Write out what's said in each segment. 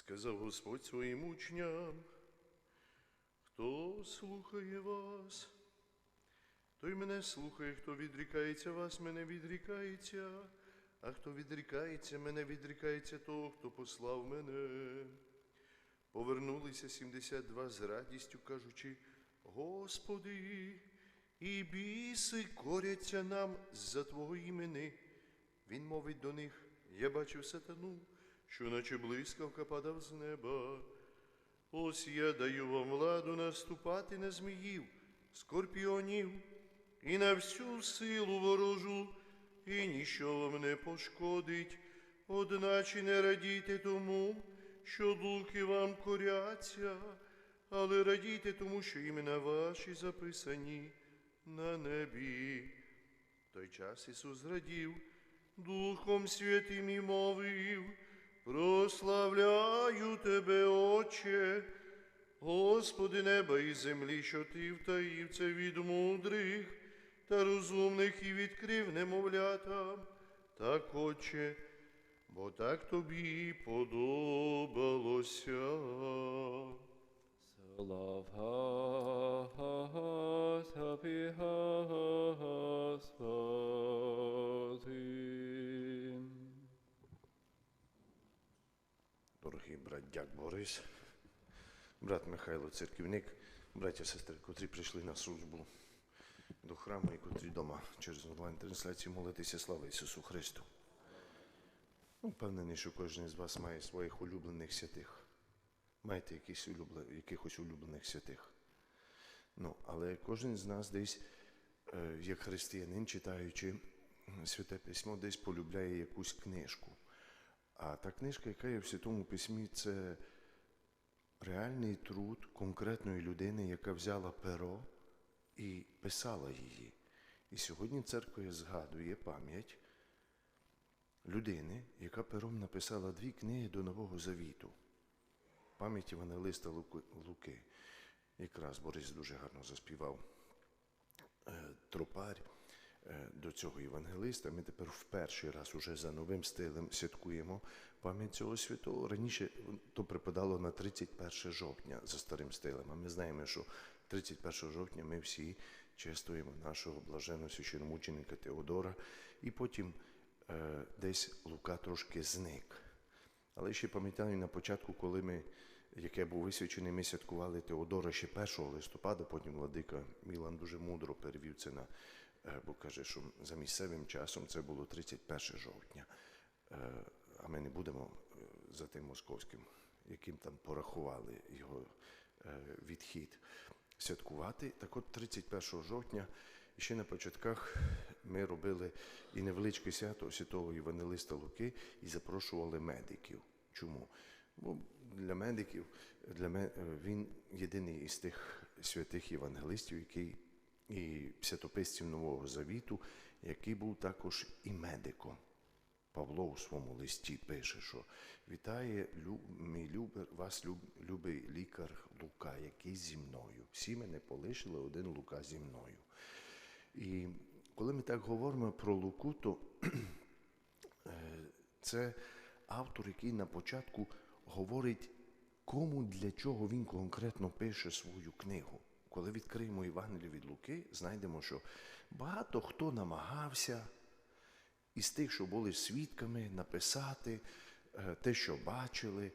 Сказав Господь своїм учням, хто слухає вас, той мене слухає, хто відрікається вас, мене відрікається, а хто відрікається, мене відрікається того, хто послав мене. Повернулися 72 з радістю, кажучи, Господи, і біси коряться нам за Твого імени. Він мовить до них, я бачив сатану, що наче блискавка падав з неба. Ось я даю вам владу наступати на зміїв, скорпіонів і на всю силу ворожу, і ніщо вам не пошкодить, одначе не радійте тому, що луки вам коряться, але радійте тому, що імена ваші записані на небі. В той час Ісус зрадів, Духом Святим і мовив, прославляю Тебе, Отче, Господи неба і землі, що Ти втаїв це від мудрих та розумних і відкрив немовлятам, так, Отче, бо так тобі подобалося. So love has, брат Дяк Борис, брат Михайло Церківник, браття сестри, котрі прийшли на службу до храму і котрі вдома через онлайн-трансляцію молитися слава Ісусу Христу. Ну, Впевнений, що кожен з вас має своїх улюблених святих. Маєте якісь улюбле, якихось улюблених святих. Ну, але кожен з нас десь, е, як християнин, читаючи святе письмо, десь полюбляє якусь книжку. А та книжка, яка є в Святому Письмі, це реальний труд конкретної людини, яка взяла перо і писала її. І сьогодні церква згадує пам'ять людини, яка пером написала дві книги до Нового Завіту. Пам'ять Євангелиста Луки-. Якраз Борис дуже гарно заспівав е, тропарь до цього євангелиста. Ми тепер в перший раз уже за новим стилем святкуємо пам'ять цього святого. Раніше то припадало на 31 жовтня за старим стилем. А ми знаємо, що 31 жовтня ми всі чествуємо нашого блаженного священомученика Теодора, і потім е, десь Лука трошки зник. Але ще пам'ятаю на початку, коли ми, як я був висвячений, ми святкували Теодора ще 1 листопада, потім владика Мілан дуже мудро перевів це на, е, бо каже, що за місцевим часом це було 31 жовтня. Е, А ми не будемо е, за тим московським, яким там порахували його е, відхід святкувати. Так от 31 жовтня ще на початках ми робили і невеличке свято святого Євангелиста Луки і запрошували медиків. Чому? Бо для медиків для ме- е, він єдиний із тих святих євангелистів, який і святописців Нового Завіту, який був також і медиком. Павло у своєму листі пише, що вітає мій любер, вас люб, любий лікар Лука, який зі мною. Всі мене полишили, один Лука зі мною. І коли ми так говоримо про Луку, то е, це автор, який на початку говорить, кому для чого він конкретно пише свою книгу. Коли відкриємо Євангелію від Луки, знайдемо, що багато хто намагався із тих, що були свідками, написати е, те, що бачили,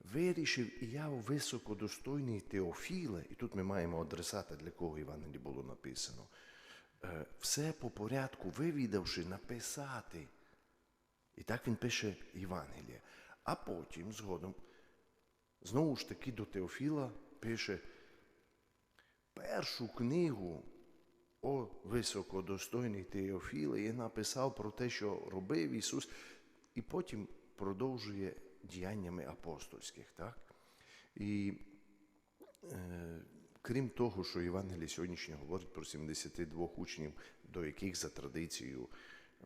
вирішив і я високодостойний Теофіле, і тут ми маємо адресата, для кого Євангеліє було написано, е, все по порядку вивідавши, написати. І так він пише Євангеліє. А потім, згодом, знову ж таки до Теофіла пише першу книгу о високодостойний Теофіле і написав про те, що робив Ісус, і потім продовжує діяннями апостольських. Так? І е, крім того, що Євангеліє сьогоднішнє говорить про 72 учнів, до яких за традицією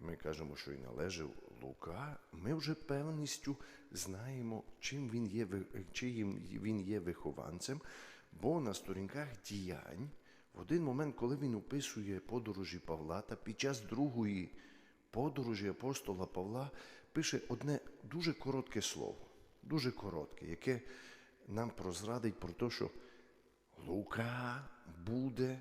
ми кажемо, що і належав Лука, ми вже певністю знаємо, чим він є, чиїм він є вихованцем, бо на сторінках діянь в один момент, коли він описує подорожі Павла, та під час другої подорожі апостола Павла пише одне дуже коротке слово. дуже коротке, яке нам прозрадить про те, що Лука буде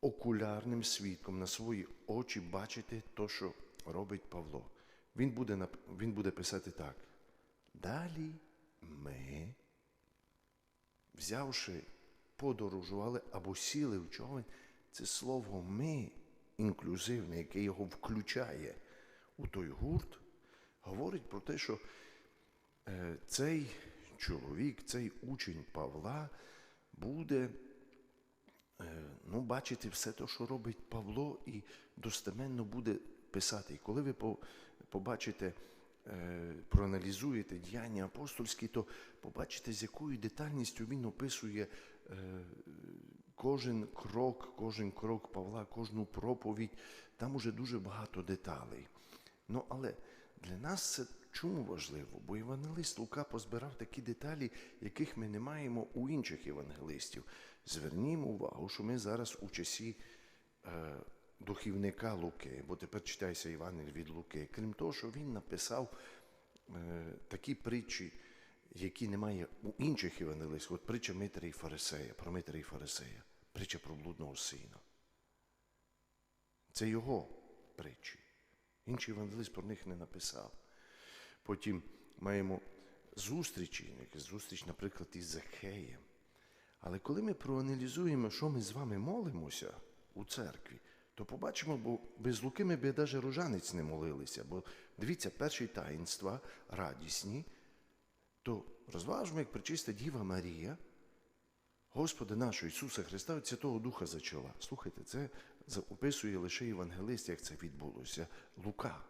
окулярним свідком на свої очі бачити те, що робить Павло. Він буде, він буде писати так. Далі ми, взявши, подорожували або сіли в човен, це слово ми інклюзивне, яке його включає у той гурт, говорить про те, що е, цей чоловік, цей учень Павла буде е, ну, бачити все те, що робить Павло, і достеменно буде писати. І коли ви побачите, проаналізуєте діяння апостольські, то побачите, з якою детальністю він описує е, кожен крок, кожен крок Павла, кожну проповідь. Там уже дуже багато деталей. Ну, але для нас це чому важливо? Бо євангелист Лука позбирав такі деталі, яких ми не маємо у інших євангелистів. Звернімо увагу, що ми зараз у часі е, духівника Луки, бо тепер читайся Євангелій від Луки. Крім того, що він написав е, такі притчі, які немає у інших євангелистів. От притча Митра і Фарисея, про Митра і Фарисея, притча про блудного сина. Це його притчі. Інший евангелист про них не написав. Потім маємо зустрічі, зустріч, наприклад, із Закхеєм. Але коли ми проаналізуємо, що ми з вами молимося у церкві, то побачимо, бо без Луки ми б навіть рожанець не молилися. Бо дивіться, перші таїнства радісні, то розважимо, як причиста Діва Марія, Господа нашого Ісуса Христа від Святого Духа зачала. Слухайте, це описує лише Євангелист, як це відбулося. Лука.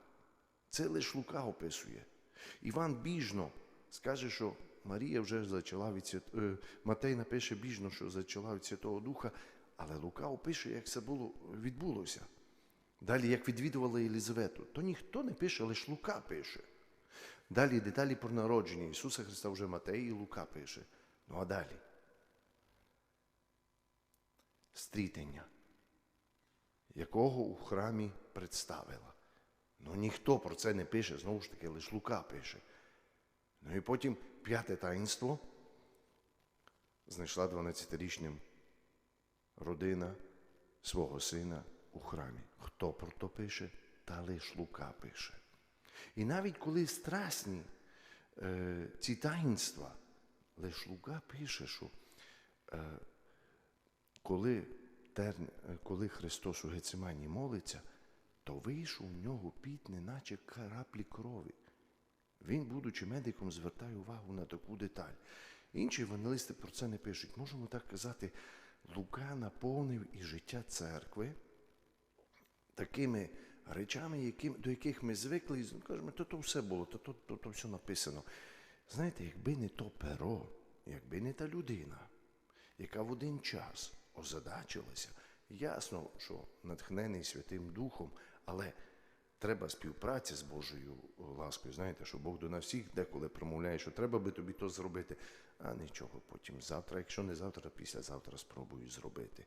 Це лише Лука описує. Іван біжно скаже, що Марія вже зачала від Свят... е, Матей напише біжно, що зачала від Святого Духа, але Лука опише, як це було, відбулося. Далі, як відвідували Єлізавету, то ніхто не пише, лише Лука пише. Далі деталі про народження Ісуса Христа вже Матей і Лука пише. Ну а далі. Стрітення, якого у храмі представила. Ну ніхто про це не пише, знову ж таки, лише Лука пише. Ну і потім п'яте таїнство знайшла 12-річним родина свого сина у храмі. Хто про то пише? Та лиш Лука пише. І навіть коли страсні е, ці таїнства, лиш Лука пише, що е, коли, терн, е, коли Христос у Гецимані молиться, то вийшов у нього піт, неначе краплі крові. Він, будучи медиком, звертає увагу на таку деталь. Інші евангелисти про це не пишуть. Можемо так казати, Лука наповнив і життя церкви такими речами, яким, до яких ми звикли, і кажемо, то то все було, то, то, то, то все написано. Знаєте, якби не то перо, якби не та людина, яка в один час озадачилася, ясно, що натхнений Святим Духом, але треба співпраця з Божою ласкою. Знаєте, що Бог до нас всіх деколи промовляє, що треба би тобі то зробити, а нічого потім завтра, якщо не завтра, післязавтра спробую зробити.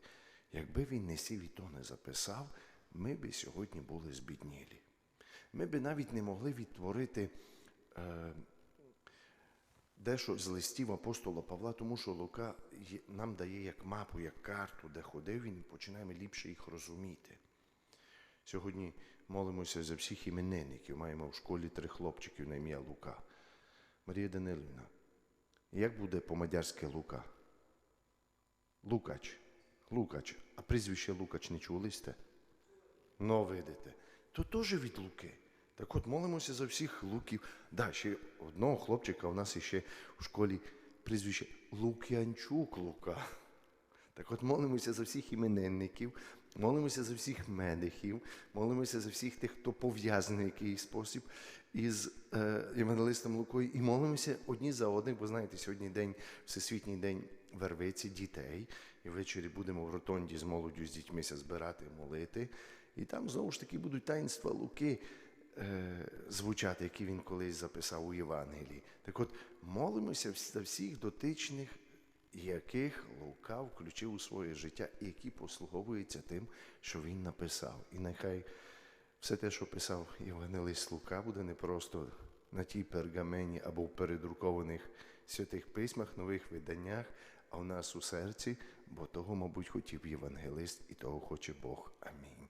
Якби він не сів і то не записав, ми би сьогодні були збіднілі. Ми би навіть не могли відтворити е, дещо з листів апостола Павла, тому що Лука нам дає як мапу, як карту, де ходив він, і починаємо ліпше їх розуміти. Сьогодні молимося за всіх іменинників. Маємо в школі три хлопчиків на ім'я Лука. Марія Данилівна, як буде по-мадярськи Лука? Лукач. Лукач. А прізвище Лукач не чули сте? Ну, видите. То теж від Луки. Так от молимося за всіх луків. Да, ще одного хлопчика у нас ще в школі прізвище Лук'янчук Лука. Так от молимося за всіх іменинників, молимося за всіх медихів, молимося за всіх тих, хто пов'язаний в якийсь спосіб із е, Євангелистом Лукою, і молимося одні за одних, бо знаєте, сьогодні день, Всесвітній день вервиці дітей, і ввечері будемо в ротонді з молоддю, з дітьмися збирати, молити. І там знову ж таки будуть таїнства Луки е, звучати, які він колись записав у Євангелії. Так от молимося за всіх дотичних яких Лука включив у своє життя і які послуговуються тим, що він написав. І нехай все те, що писав Євангелист Лука, буде не просто на тій пергамені або в передрукованих святих письмах, нових виданнях, а в нас у серці, бо того, мабуть, хотів євангелист і того хоче Бог. Амінь.